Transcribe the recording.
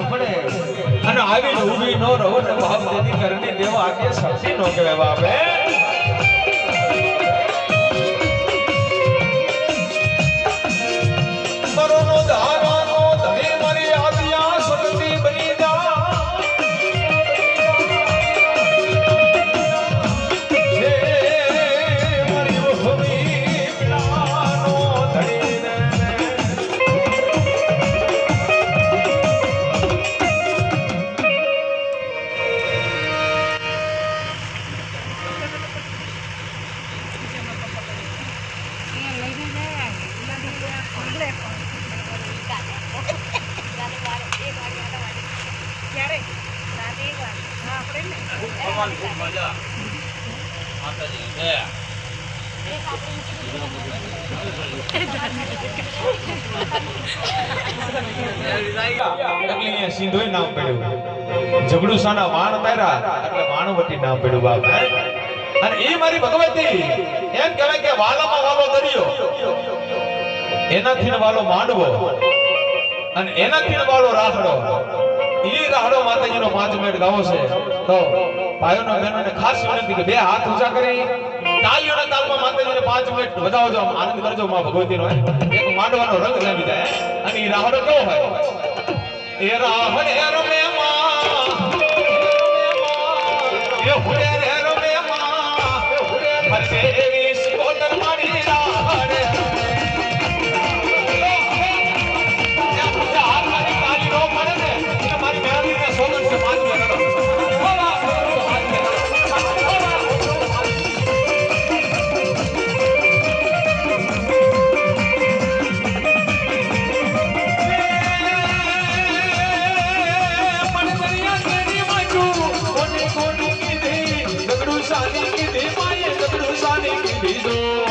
કરવું પડે. અને આવી જ ન રહો ને ભાવ તેથી કરવી દેવા આગે શક્તિ નો કહેવાય આપે સિંધુય નામ પડ્યું જગડુસાના વાણ પહેર્યા એટલે નામ પડ્યું અને એ મારી ભગવતી, એમ કહેવાય કે વાલામાં વાલો દરિયો. એનાથી વાલો માંડવો અને એનાથી વાલો રાહડો. ઈ રાહડો માતાજીનો પાંચમેટ ગાવો છે. તો ભાઈઓનો બહેનોને ખાસ વિનંતી કે બે હાથ ઊંચા કરી, તાળીઓના તાલમાં માતાજીને પાંચ મિનિટ વધાવજો આનંદ કરજો માં ભગવતીનો. એક માંડવાનો રંગ લાવી જાય, અને એ રાહડો કેવો હોય? એ રાહડે રમે માં, એ હુરે રે રમે માં, એ હુરે રે Rapidão